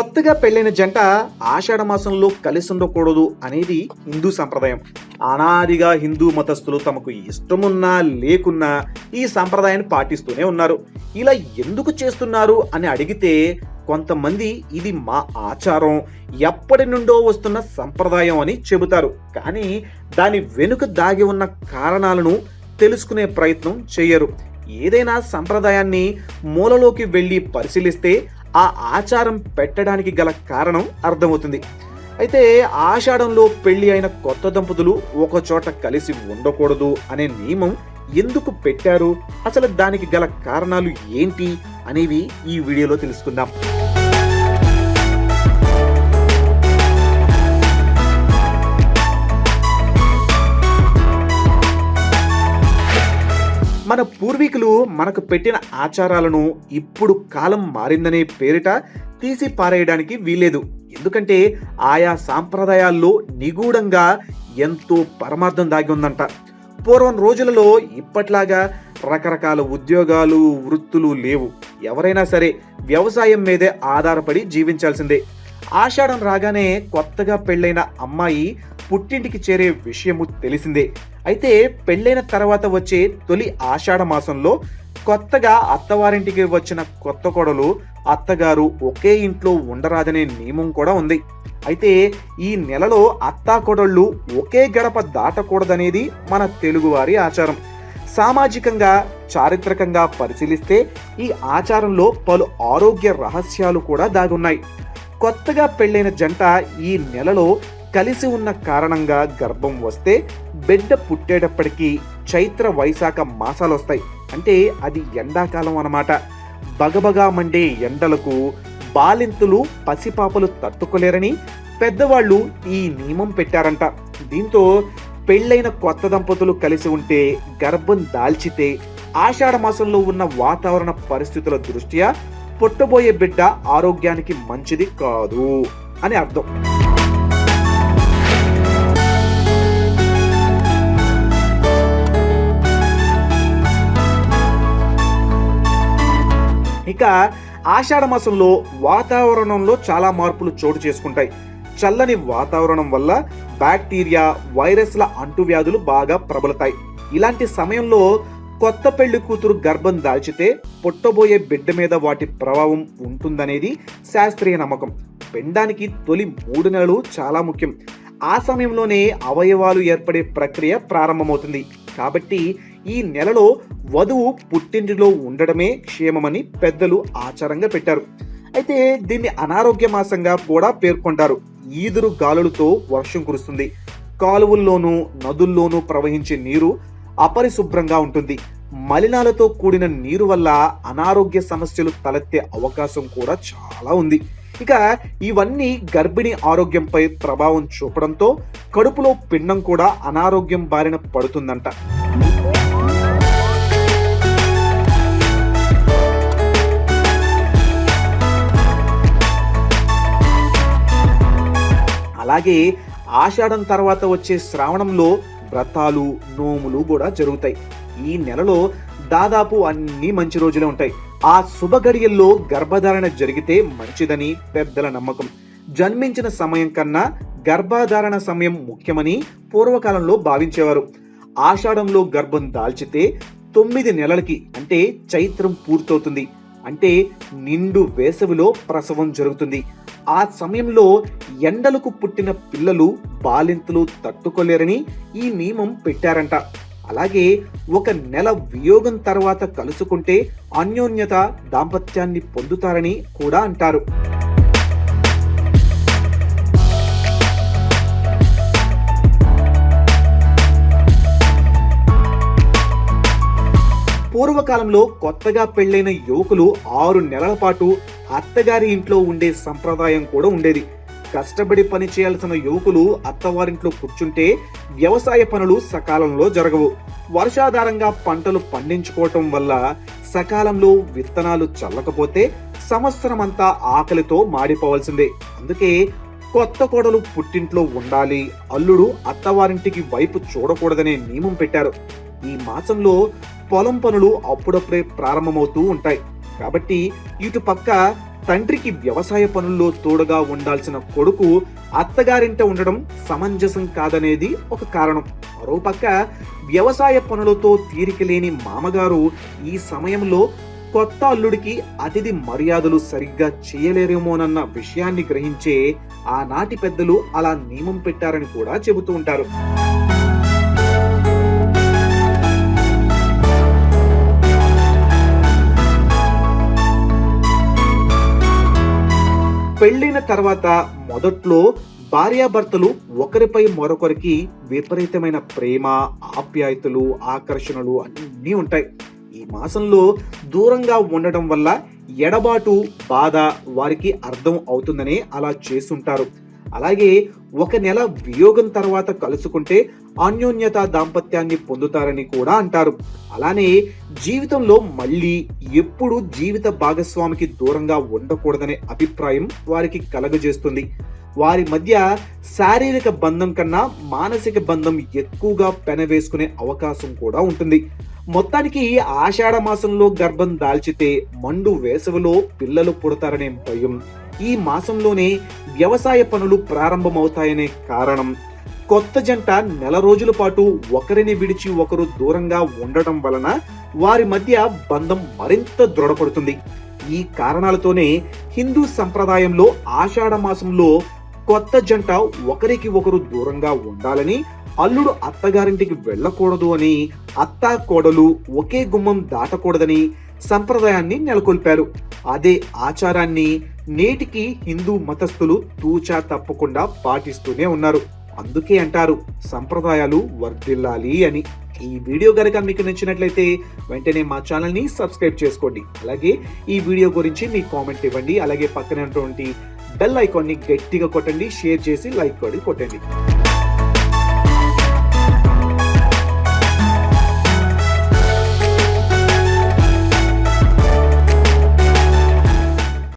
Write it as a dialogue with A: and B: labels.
A: కొత్తగా పెళ్ళైన జంట ఆషాఢ మాసంలో కలిసి ఉండకూడదు అనేది హిందూ సంప్రదాయం. అనాదిగా హిందూ మతస్థులు తమకు ఇష్టమున్నా లేకున్నా ఈ సంప్రదాయాన్ని పాటిస్తూనే ఉన్నారు. ఇలా ఎందుకు చేస్తున్నారు అని అడిగితే కొంతమంది ఇది మా ఆచారం ఎప్పటి నుండో వస్తున్న సంప్రదాయం అని చెబుతారు. కానీ దాని వెనుక దాగి ఉన్న కారణాలను తెలుసుకునే ప్రయత్నం చేయరు. ఏదైనా సంప్రదాయాన్ని మూలలోకి వెళ్ళి పరిశీలిస్తే ఆ ఆచారం పెట్టడానికి గల కారణం అర్థమవుతుంది. అయితే ఆషాఢంలో పెళ్ళి అయిన కొత్త దంపతులు ఒకచోట కలిసి ఉండకూడదు అనే నియమం ఎందుకు పెట్టారు? అసలు దానికి గల కారణాలు ఏంటి? అనేవి ఈ వీడియోలో తెలుసుకుందాం. మన పూర్వీకులు మనకు పెట్టిన ఆచారాలను ఇప్పుడు కాలం మారిందనే పేరిట తీసి పారేయడానికి వీలేదు ఎందుకంటే ఆయా సాంప్రదాయాల్లో నిగూఢంగా ఎంతో పరమార్థం దాగి ఉందంట. పూర్వం రోజులలో ఇప్పట్లాగా రకరకాల ఉద్యోగాలు వృత్తులు లేవు. ఎవరైనా సరే వ్యవసాయం మీదే ఆధారపడి జీవించాల్సిందే. ఆషాఢం రాగానే కొత్తగా పెళ్ళైన అమ్మాయి పుట్టింటికి చేరే విషయము తెలిసిందే. అయితే పెళ్ళైన తర్వాత వచ్చే తొలి ఆషాఢ మాసంలో కొత్తగా అత్తవారింటికి వచ్చిన కొత్త కొడలు అత్తగారు ఒకే ఇంట్లో ఉండరాదనే నియమం కూడా ఉంది. అయితే ఈ నెలలో అత్తాకొడళ్ళు ఒకే గడప దాటకూడదనేది మన తెలుగువారి ఆచారం. సామాజికంగా చారిత్రకంగా పరిశీలిస్తే ఈ ఆచారంలో పలు ఆరోగ్య రహస్యాలు కూడా దాగున్నాయి. కొత్తగా పెళ్ళైన జంట ఈ నెలలో కలిసి ఉన్న కారణంగా గర్భం వస్తే బిడ్డ పుట్టేటప్పటికీ చైత్ర వైశాఖ మాసాలు వస్తాయి అంటే అది ఎండాకాలం అన్నమాట. బగబగా మండే ఎండలకు బాలింతులు పసిపాపలు తట్టుకోలేరని పెద్దవాళ్ళు ఈ నియమం పెట్టారంట. దీంతో పెళ్ళైన కొత్త దంపతులు కలిసి ఉంటే గర్భం దాల్చితే ఆషాఢ మాసంలో ఉన్న వాతావరణ పరిస్థితుల దృష్ట్యా పుట్టబోయే బిడ్డ ఆరోగ్యానికి మంచిది కాదు అని అర్థం. ఇక ఆషాఢ మాసంలో వాతావరణంలో చాలా మార్పులు చోటు చేసుకుంటాయి. చల్లని వాతావరణం వల్ల బ్యాక్టీరియా వైరస్ల అంటువ్యాధులు బాగా ప్రబలతాయి. ఇలాంటి సమయంలో కొత్త పెళ్ళి కూతురు గర్భం దాల్చితే పుట్టబోయే బిడ్డ మీద వాటి ప్రభావం ఉంటుందనేది శాస్త్రీయ నమ్మకం. పెండానికి తొలి మూడు నెలలు చాలా ముఖ్యం. ఆ సమయంలోనే అవయవాలు ఏర్పడే ప్రక్రియ ప్రారంభమవుతుంది. కాబట్టి ఈ నెలలో వధువు పుట్టింటిలో ఉండడమే క్షేమమని పెద్దలు ఆచారంగా పెట్టారు. అయితే దీన్ని అనారోగ్య మాసంగా కూడా పేర్కొంటారు. ఈదురు గాలులతో వర్షం కురుస్తుంది. కాలువల్లోనూ నదుల్లోనూ ప్రవహించే నీరు అపరిశుభ్రంగా ఉంటుంది. మలినాలతో కూడిన నీరు వల్ల అనారోగ్య సమస్యలు తలెత్తే అవకాశం కూడా చాలా ఉంది. ఇక ఇవన్నీ గర్భిణీ ఆరోగ్యంపై ప్రభావం చూపడంతో కడుపులో పిండం కూడా అనారోగ్యం బారిన పడుతుందంట. అలాగే ఆషాఢం తర్వాత వచ్చే శ్రావణంలో వ్రతాలు నోములు కూడా జరుగుతాయి. ఈ నెలలో దాదాపు అన్ని మంచి రోజులే ఉంటాయి. ఆ శుభ గడియల్లో గర్భధారణ జరిగితే మంచిదని పెద్దల నమ్మకం. జన్మించిన సమయం కన్నా గర్భధారణ సమయం ముఖ్యమని పూర్వకాలంలో భావించేవారు. ఆషాఢంలో గర్భం దాల్చితే తొమ్మిది నెలలకి అంటే చైత్రం పూర్తవుతుంది. అంటే నిండు వేసవిలో ప్రసవం జరుగుతుంది. ఆ సమయంలో ఎండలకు పుట్టిన పిల్లలు బాలింతలు తట్టుకోలేరని ఈ నియమం పెట్టారంట. అలాగే ఒక నెల వియోగం తర్వాత కలుసుకుంటే అన్యోన్యత దాంపత్యాన్ని పొందుతారని కూడా అంటారు. పూర్వకాలంలో కొత్తగా పెళ్ళైన యువకులు ఆరు నెలల పాటు అత్తగారి ఇంట్లో ఉండే సంప్రదాయం కూడా ఉండేది. కష్టపడి పని చేయాల్సిన యువకులు అత్తవారింట్లో కూర్చుంటే వ్యవసాయ పనులు సకాలంలో జరగవు. వర్షాధారంగా పంటలు పండించుకోవటం వల్ల సకాలంలో విత్తనాలు చల్లకపోతే సంవత్సరం అంతా ఆకలితో మాడిపోవాల్సిందే. అందుకే కొత్త కోడలు పుట్టింట్లో ఉండాలి అల్లుడు అత్తవారింటికి వైపు చూడకూడదనే నియమం పెట్టారు. ఈ మాసంలో పొలం పనులు అప్పుడప్పుడే ప్రారంభమవుతూ ఉంటాయి. కాబట్టి ఇటు పక్క తండ్రికి వ్యవసాయ పనుల్లో తోడుగా ఉండాల్సిన కొడుకు అత్తగారింట ఉండడం సమంజసం కాదనేది ఒక కారణం. మరోపక్క వ్యవసాయ పనులతో తీరిక లేని మామగారు ఈ సమయంలో కొత్త అల్లుడికి అతిథి మర్యాదలు సరిగ్గా చేయలేరేమోనన్న విషయాన్ని గ్రహించే ఆనాటి పెద్దలు అలా నియమం పెట్టారని కూడా చెబుతూ ఉంటారు. పెళ్ళైన తర్వాత మొదట్లో భార్యాభర్తలు ఒకరిపై మరొకరికి విపరీతమైన ప్రేమ ఆప్యాయతలు ఆకర్షణలు అన్నీ ఉంటాయి. ఈ మాసంలో దూరంగా ఉండడం వల్ల ఎడబాటు బాధ వారికి అర్థం అవుతుందని అలా చేస్తుంటారు. అలాగే ఒక నెల వియోగం తర్వాత కలుసుకుంటే అన్యోన్యత దాంపత్యాన్ని పొందుతారని కూడా అంటారు. అలానే జీవితంలో మళ్ళీ ఎప్పుడు జీవిత భాగస్వామికి దూరంగా ఉండకూడదనే అభిప్రాయం వారికి కలగజేస్తుంది. వారి మధ్య శారీరక బంధం కన్నా మానసిక బంధం ఎక్కువగా పెనవేసుకునే అవకాశం కూడా ఉంటుంది. మొత్తానికి ఆషాఢ మాసంలో గర్భం దాల్చితే మండు వేసవిలో పిల్లలు పుడతారనే భయం. ఈ మాసంలోనే వ్యవసాయ పనులు ప్రారంభమవుతాయనే కారణం. కొత్త జంట నెల రోజుల పాటు ఒకరిని విడిచి ఒకరు దూరంగా ఉండటం వలన వారి మధ్య బంధం మరింత దృఢపడుతుంది. ఈ కారణాలతోనే హిందూ సంప్రదాయంలో ఆషాఢ మాసంలో కొత్త జంట ఒకరికి ఒకరు దూరంగా ఉండాలని అల్లుడు అత్తగారింటికి వెళ్ళకూడదు అని అత్త కోడలు ఒకే గుమ్మం దాటకూడదని సంప్రదాయాన్ని నెలకొల్పారు. అదే ఆచారాన్ని నేటికి హిందూ మతస్థులు తూచా తప్పకుండా పాటిస్తూనే ఉన్నారు. అందుకే అంటారు సంప్రదాయాలు వర్ధిల్లాలి అని. ఈ వీడియో కనుక మీకు నచ్చినట్లయితే వెంటనే మా ఛానల్ని సబ్స్క్రైబ్ చేసుకోండి. అలాగే ఈ వీడియో గురించి మీ కామెంట్ ఇవ్వండి. అలాగే పక్కన ఉన్నటువంటి బెల్ ఐకాన్ని గట్టిగా కొట్టండి. షేర్ చేసి లైక్ కూడా కొట్టండి.